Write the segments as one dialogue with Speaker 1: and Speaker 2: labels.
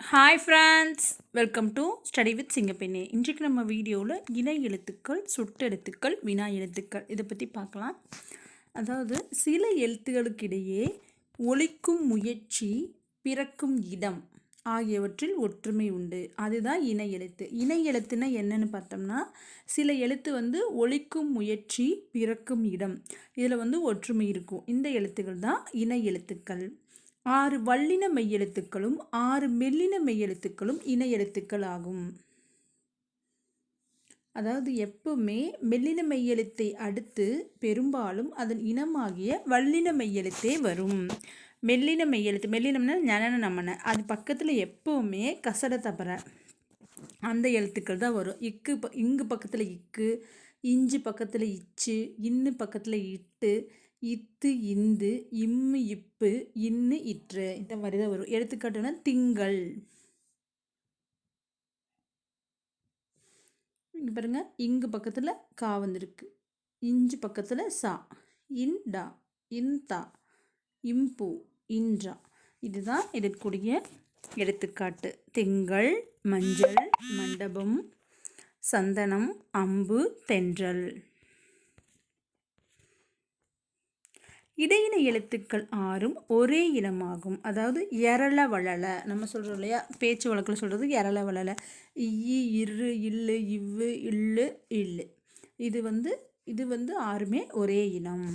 Speaker 1: Hi friends welcome to study with Singappenne இன்றைக்கு நம்ம வீடியோவில் இணை எழுத்துக்கள் சுட்டெழுத்துக்கள் வினா எழுத்துக்கள் இதை பற்றி பார்க்கலாம். அதாவது சில எழுத்துக்களுக்கிடையே ஒழிக்கும் முயற்சி பிறக்கும் இடம் ஆகியவற்றில் ஒற்றுமை உண்டு. அதுதான் இணை எழுத்து. இணை எழுத்துனா என்னன்னு பார்த்தோம்னா சில எழுத்து வந்து ஒழிக்கும் முயற்சி பிறக்கும் இடம். இதில் வந்து ஒற்றுமை இருக்கும். இந்த எழுத்துக்கள் தான் இணை எழுத்துக்கள். ஆறு வல்லின மெய்யெழுத்துக்களும் ஆறு மெல்லின மெய்யெழுத்துக்களும் இணை எழுத்துக்கள் ஆகும் அதாவது எப்பவுமே மெல்லின மெய்யெழுத்தை அடுத்து பெரும்பாலும் அதன் இனமாகிய வல்லின மெய்யெழுத்தே வரும். மெல்லின மெய்யெழுத்து மெல்லினம்னா ஞனன நமன அது பக்கத்தில் எப்பவுமே கசட தபர அந்த எழுத்துக்கள் தான் வரும். இக்கு ப இங்கு பக்கத்தில் இக்கு இஞ்சு பக்கத்தில் இச்சு இன்னு பக்கத்தில் இட்டு இத்து இந்து இம்மு இப்பு இன்னு இற்று. இந்த மாதிரி தான் வரும். எடுத்துக்காட்டுனா திங்கள். இங்கே பாருங்க. இங்கு பக்கத்தில் கா வந்திருக்கு. இஞ்சு பக்கத்தில் சா. இன்டா இன்தா இம்பு இன்றா. இதுதான் இதற்குரிய எடுத்துக்காட்டு. திங்கள் மஞ்சள் மண்டபம் சந்தனம் அம்பு தென்றல். இடையின எழுத்துக்கள் ஆறும் ஒரே இனமாகும். அதாவது எரள வளல நம்ம சொல்கிறோம் இல்லையா? பேச்சு வழக்கில் சொல்கிறது எரள வளல இ இரு இல்லு இவ்வு இல்லு இல்லு. இது வந்து இது வந்து ஆறுமே ஒரே இனம்.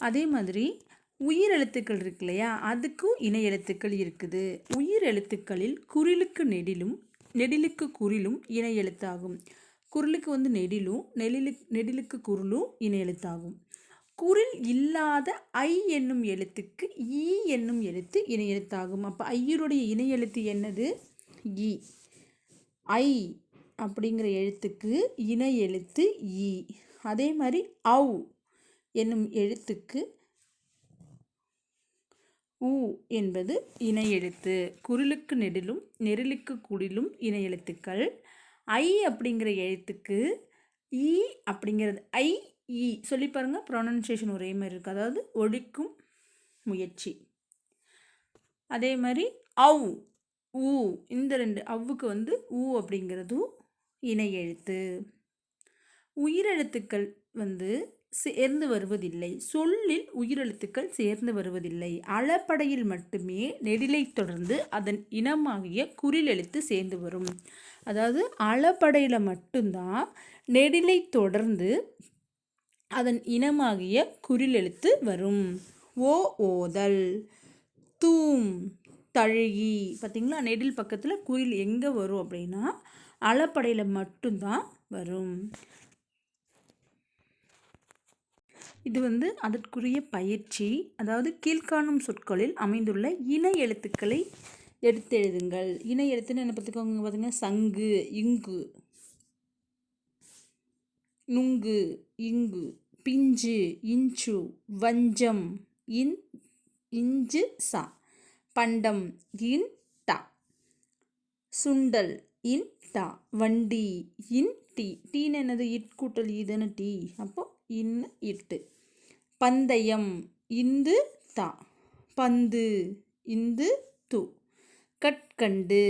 Speaker 1: அதே மாதிரி உயிர் எழுத்துக்கள் இருக்கு இல்லையா? அதுக்கும் இணை எழுத்துக்கள் இருக்குது. உயிர் எழுத்துக்களில் குறிலுக்கு நெடிலும் நெடிலுக்கு குறிலும் இணை எழுத்தாகும். குரலுக்கு வந்து நெடிலும் நெடிலு நெடிலுக்கு குரலும் இணை எழுத்தாகும். குரில் இல்லாத ஐ என்னும் எழுத்துக்கு ஈ என்னும் எழுத்து இணை எழுத்தாகும் அப்போ ஐயருடைய இணை எழுத்து என்னது? ஈ ஐ அப்படிங்கிற எழுத்துக்கு இணை எழுத்து ஈ அதே மாதிரி அவ் என்னும் எழுத்துக்கு உ என்பது இணை எழுத்து குரலுக்கு நெடிலும் நெருளுக்கு குடிலும் இணை எழுத்துக்கள் ஐ அப்படிங்கிற எழுத்துக்கு ஈ அப்படிங்கிறது ஐ ஈ சொல்லி பாருங்கள் ப்ரொனன்சியேஷன் ஒரே மாதிரி இருக்குது அதாவது ஒழிக்கும் முயற்சி. அதே மாதிரி அவ் ஊ இந்த ரெண்டு அவ்வுக்கு வந்து ஊ அப்படிங்கிறதும் இணை எழுத்து. உயிரெழுத்துக்கள் வந்து சேர்ந்து வருவதில்லை. சொல்லில் உயிரெழுத்துக்கள் சேர்ந்து வருவதில்லை. அளப்படையில் மட்டுமே நெடிலை தொடர்ந்து அதன் இனமாகிய குறிலெழுத்து சேர்ந்து வரும். அதாவது அளப்படையில் மட்டும்தான் நெடிலை தொடர்ந்து அதன் இனமாகிய குறில் எழுத்து வரும். ஓ ஓதல். தூம். தழுகி. பார்த்திங்களா நெடில் பக்கத்தில் குயில் எங்கே வரும் அப்படின்னா அளப்படையில் மட்டும்தான் வரும். இது வந்து அதற்குரிய பயிற்சி. அதாவது கீழ்காணும் சொற்களில் அமைந்துள்ள இன எழுத்துக்களை எடுத்து எழுதுங்கள் இன எழுத்துன்னு என்ன பார்த்துக்கோங்க பார்த்தீங்கன்னா சங்கு இங்கு. நுங்கு இங்கு பிஞ்சு இஞ்சு வஞ்சம் இன் இஞ்சு சா. பண்டம் இன் டா. சுண்டல் இன் டா. வண்டி இன் டி. டீன்னு என்னது? இட் கூட்டல் இதுன்னு டீ. அப்போ இன்னு இட்டு. பந்தயம் இந்து தா பந்து இந்து து. கட்கண்டு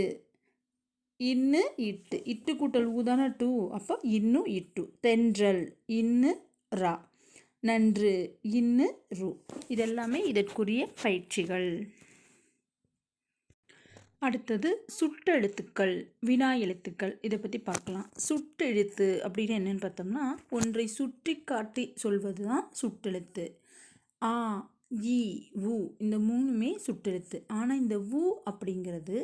Speaker 1: இன்னு இட்டு. இட்டு கூட்டல் ஊதான டூ? அப்போ இன்னும் இட்டு. தென்றல் இன்னு ரா. நன்று இன்னு ரு. இதெல்லாமே இதற்குரிய பயிற்சிகள். அடுத்தது சுட்டெழுத்துக்கள் வினா எழுத்துக்கள். இதை பற்றி பார்க்கலாம். சுட்டெழுத்து அப்படின்னு என்னென்னு பார்த்தோம்னா ஒன்றை சுற்றி காட்டி சொல்வது தான் சுட்டெழுத்து. ஆ இ உ. இந்த மூணுமே சுட்டெழுத்து. ஆனால் இந்த உ அப்படிங்கிறது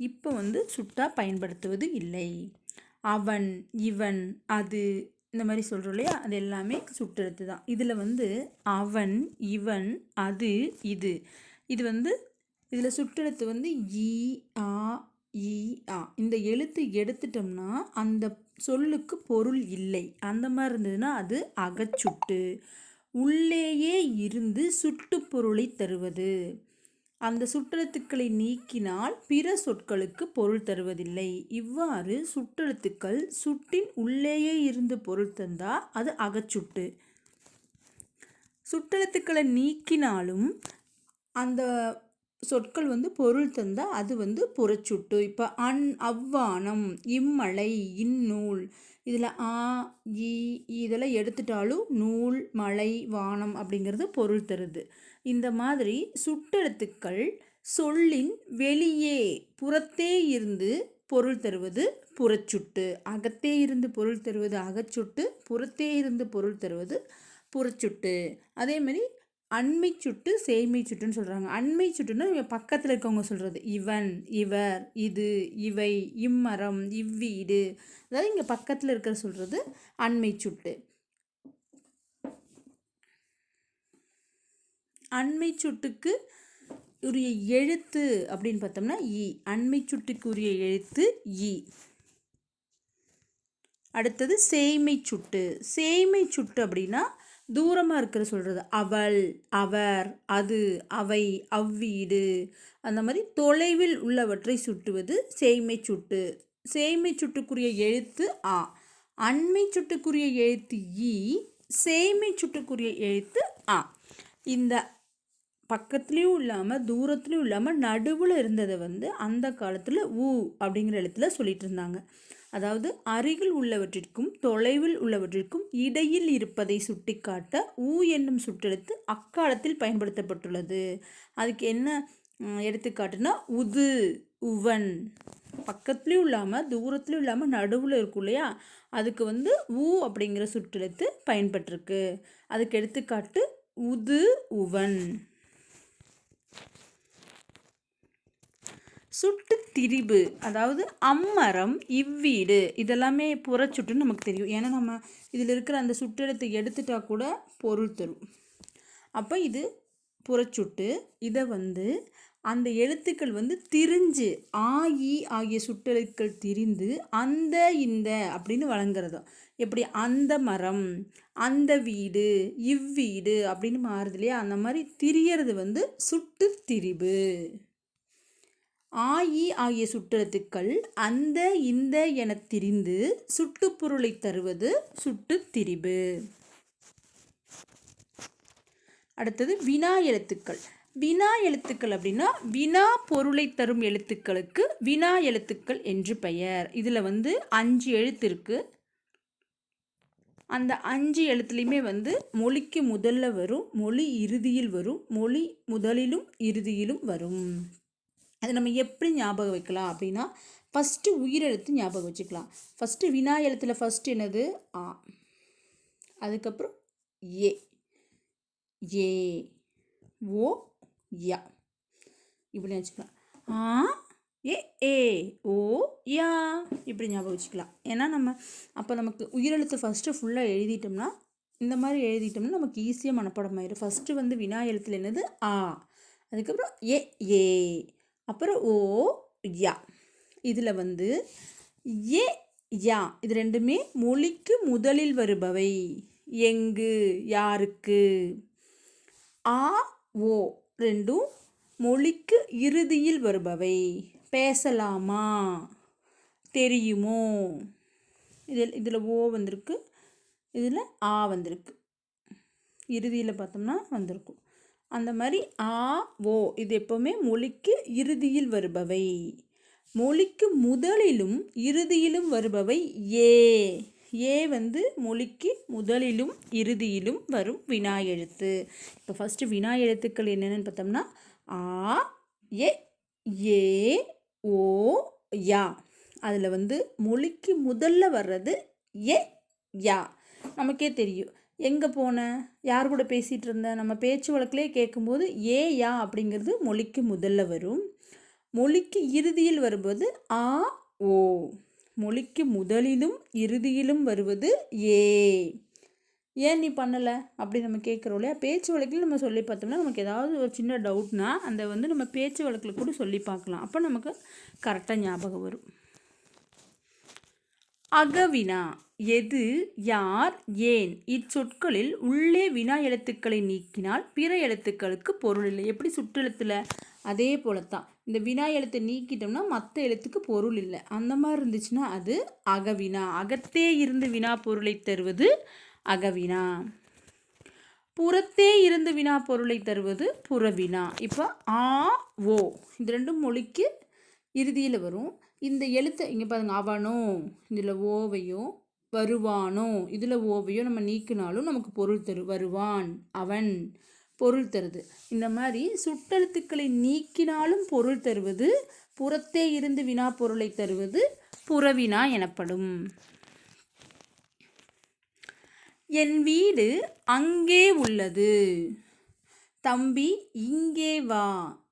Speaker 1: இப்போ வந்து சுட்டாக பயன்படுத்துவது இல்லை. அவன் இவன் அது இந்த மாதிரி சொல்கிறோம் இல்லையா? அது எல்லாமே சுட்டெழுத்து தான். இதில் வந்து அவன் இவன் அது இது. இது வந்து இதில் சுட்டெழுத்து வந்து ஈ ஆ ஈ ஆ. இந்த எழுத்து எடுத்துட்டோம்னா அந்த சொல்லுக்கு பொருள் இல்லை. அந்த மாதிரி இருந்ததுன்னா அது அகச்சுட்டு. உள்ளேயே இருந்து சுட்டு பொருளை தருவது. அந்த சுற்றெழுத்துக்களை நீக்கினால் பிற சொற்களுக்கு பொருள் தருவதில்லை. இவ்வாறு சுற்றெழுத்துக்கள் சுட்டின் உள்ளேயே இருந்து பொருள் தந்தால் அது அகச்சுட்டு. சுற்றெழுத்துக்களை நீக்கினாலும் அந்த சொற்கள் வந்து பொருள் தந்தால் அது வந்து புறச்சுட்டு. இப்போ அன் அவ்வானம் இம்மலை இந்நூல் இதில் ஆ இ இதெல்லாம் எடுத்துட்டாலும் நூல் மலை வானம் அப்படிங்கிறது பொருள் தருது. இந்த மாதிரி சுட்டெழுத்துக்கள் சொல்லின் வெளியே புறத்தே இருந்து பொருள் தருவது புறச்சுட்டு அகத்தே இருந்து பொருள் தருவது அகச்சுட்டு புறத்தே இருந்து பொருள் தருவது புறச்சுட்டு. அதே மாதிரி அண்மை சுட்டு சேய்மை சுட்டுன்னு சொல்கிறாங்க அண்மை சுட்டுன்னா இவங்க பக்கத்தில் இருக்கவங்க சொல்கிறது இவன் இவர் இது இவை இம்மரம் இவ்வீடு. அதாவது இங்கே பக்கத்தில் இருக்கிற சொல்கிறது அண்மை சுட்டு. அண்மை சுட்டுக்கு உரிய எழுத்து அப்படின்னு பார்த்தோம்னா இ. அண்மை சுட்டுக்கு உரிய எழுத்து இ. அடுத்தது சேய்மை சுட்டு. சேய்மை சுட்டு அப்படின்னா தூரமாக இருக்கிற சொல்கிறது அவள் அவர் அது அவை அவ்வீடு. அந்த மாதிரி தொலைவில் உள்ளவற்றை சுட்டுவது சேய்மை சுட்டு. சேய்மை சுட்டுக்குரிய எழுத்து ஆ. அண்மை சுட்டுக்குரிய எழுத்து ஈ சேய்மை சுட்டுக்குரிய எழுத்து ஆ. இந்த பக்கத்துலேயும் இல்லாமல் தூரத்துலேயும் இல்லாமல் நடுவில் இருந்ததை வந்து அந்த காலத்தில் ஊ அப்படிங்கிற எழுத்தில் சொல்லிட்டு இருந்தாங்க. அதாவது அருகில் உள்ளவற்றிற்கும் தொலைவில் உள்ளவற்றிற்கும் இடையில் இருப்பதை சுட்டிக்காட்ட ஊ என்னும் சுட்டெழுத்து அக்காலத்தில் பயன்படுத்தப்பட்டுள்ளது. அதுக்கு என்ன எடுத்துக்காட்டுனா உது உவன். பக்கத்துலேயும் இல்லாமல் தூரத்துலேயும் இல்லாமல் நடுவில் இருக்கும் இல்லையா? அதுக்கு வந்து ஊ அப்படிங்கிற சுட்டெழுத்து பயன்பட்டிருக்கு. அதுக்கு எடுத்துக்காட்டு உது உவன். சுட்டு திரிபு அதாவது அம்மரம் இவ்வீடு இதெல்லாமே புறச்சுட்டுன்னு நமக்கு தெரியும். ஏன்னா நம்ம இதில் இருக்கிற அந்த சுட்டெழுத்தை எடுத்துட்டா கூட பொருள் தரும். அப்போ இது புறச்சுட்டு இதை வந்து அந்த எழுத்துக்கள் வந்து திரிஞ்சு ஆயி ஆகிய சுட்டெழுத்துக்கள் திரிந்து அந்த இந்த அப்படின்னு வழங்குறதும். எப்படி? அந்த மரம் அந்த வீடு இவ்வீடு அப்படின்னு மாறுது இல்லையா? அந்த மாதிரி திரியறது வந்து சுட்டு திரிபு. ஆயி ஆகிய சுட்டெழுத்துக்கள் அந்த இந்த எனத் திரிந்து சுட்டுப்பொருளை தருவது சுட்டு திரிபு. அடுத்தது வினா எழுத்துக்கள். வினா எழுத்துக்கள் அப்படின்னா வினா பொருளை தரும் எழுத்துக்களுக்கு வினா எழுத்துக்கள் என்று பெயர். இதில் வந்து அஞ்சு எழுத்து இருக்கு. அந்த அஞ்சு எழுத்துலையுமே வந்து மொழிக்கு முதல்ல வரும் மொழி இறுதியில் வரும் மொழி முதலிலும் இறுதியிலும் வரும். அதை நம்ம எப்படி ஞாபகம் வைக்கலாம் அப்படின்னா ஃபஸ்ட்டு உயிரெழுத்து ஞாபகம் வச்சுக்கலாம். ஃபஸ்ட்டு வினா எழுத்தில் ஃபஸ்ட்டு என்னது? ஆ. அதுக்கப்புறம் ஏ. ஏ. ஓ. யா. இப்படி வச்சுக்கலாம் ஆ. ஏ. ஏ. ஓ. யா. இப்படி ஞாபகம் வச்சுக்கலாம். ஏன்னா நம்ம அப்போ நமக்கு உயிரெழுத்து ஃபஸ்ட்டு ஃபுல்லாக எழுதிட்டோம்னா இந்த மாதிரி எழுதிட்டோம்னா நமக்கு ஈஸியாக மனப்பாடம் ஆயிடும் ஃபஸ்ட்டு வந்து வினா எழுத்தில் என்னது? ஆ. அதுக்கப்புறம் ஏ. ஏ. அப்புறம் ஓ யா. இதில் வந்து ஏ யா. இது ரெண்டுமே மொழிக்கு முதலில் வருபவை. எங்கு யாருக்கு? ஆ ஓ. ரெண்டும் மொழிக்கு இறுதியில் வருபவை. பேசலாமா? தெரியுமோ? இதில் இதில் ஓ வந்திருக்கு. இதில் ஆ வந்திருக்கு. இறுதியில் பார்த்தோம்னா வந்திருக்கும். அந்த மாதிரி ஆ ஓ இது எப்போவுமே மொழிக்கு இறுதியில் வருபவை. மொழிக்கு முதலிலும் இறுதியிலும் வருபவை ஏ. ஏ வந்து மொழிக்கு முதலிலும் இறுதியிலும் வரும் வினா எழுத்து. இப்போ ஃபஸ்ட்டு வினா எழுத்துக்கள் என்னென்னு பார்த்தோம்னா ஆ ஏ ஏ ஓ யா. அதில் வந்து மொழிக்கு முதல்ல வர்றது ஏ யா. நமக்கே தெரியும். எங்கே போன? யார் கூட பேசிகிட்டு இருந்த? நம்ம பேச்சு வழக்கிலே கேட்கும்போது ஏ யா அப்படிங்கிறது மொழிக்கு முதல்ல வரும். மொழிக்கு இறுதியில் வருவது ஆ ஓ. மொழிக்கு முதலிலும் இறுதியிலும் வருவது ஏ. ஏன் நீ பண்ணலை? அப்படி நம்ம கேட்குறோம் இல்லையா? பேச்சு வழக்கில் நம்ம சொல்லி பார்த்தோம்னா நமக்கு ஏதாவது ஒரு சின்ன டவுட்னா அந்த வந்து நம்ம பேச்சு வழக்கில் கூட சொல்லி பார்க்கலாம். அப்போ நமக்கு கரெக்டாக ஞாபகம் வரும். அகவினா. எது யார் ஏன்? இச்சொற்களில் உள்ளே வினா எழுத்துக்களை நீக்கினால் பிற எழுத்துக்களுக்கு பொருள் இல்லை. எப்படி சுற்றெழுத்தில்? அதே போல தான் இந்த வினா எழுத்தை நீக்கிட்டோம்னா மற்ற எழுத்துக்கு பொருள் இல்லை. அந்த மாதிரி இருந்துச்சுன்னா அது அகவினா. அகத்தே இருந்து வினா பொருளை தருவது அகவினா. புறத்தே இருந்து வினா பொருளை தருவது புறவினா. இப்போ ஆ ஓ. இது ரெண்டும் மொழிக்கு இறுதியில் வரும். இந்த எழுத்தை இங்கே பாருங்க அவனோ இதில் ஓவையோ வருவானோ? இதில் ஓவையோ நம்ம நீக்கினாலும் நமக்கு பொருள் தரு வருவான் அவன் பொருள் தருது. இந்த மாதிரி சுட்டெழுத்துக்களை நீக்கினாலும் பொருள் தருவது புறத்தே இருந்து வினா பொருளை தருவது புறவினா எனப்படும். என் வீடு அங்கே உள்ளது. தம்பி இங்கே வா.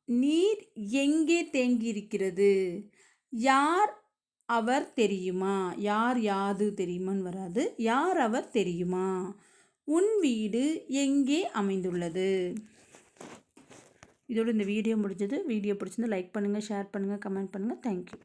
Speaker 1: நீர் எங்கே தேங்கியிருக்கிறது? யார் அவர் தெரியுமா? யார் யாது தெரியுமான்னு வராது. யார் அவர் தெரியுமா? உன் வீடு எங்கே அமைந்துள்ளது? இதோடு இந்த வீடியோ முடிஞ்சது. வீடியோ பிடிச்சிருந்து லைக் பண்ணுங்கள் ஷேர் பண்ணுங்கள் கமெண்ட் பண்ணுங்கள் தேங்க்யூ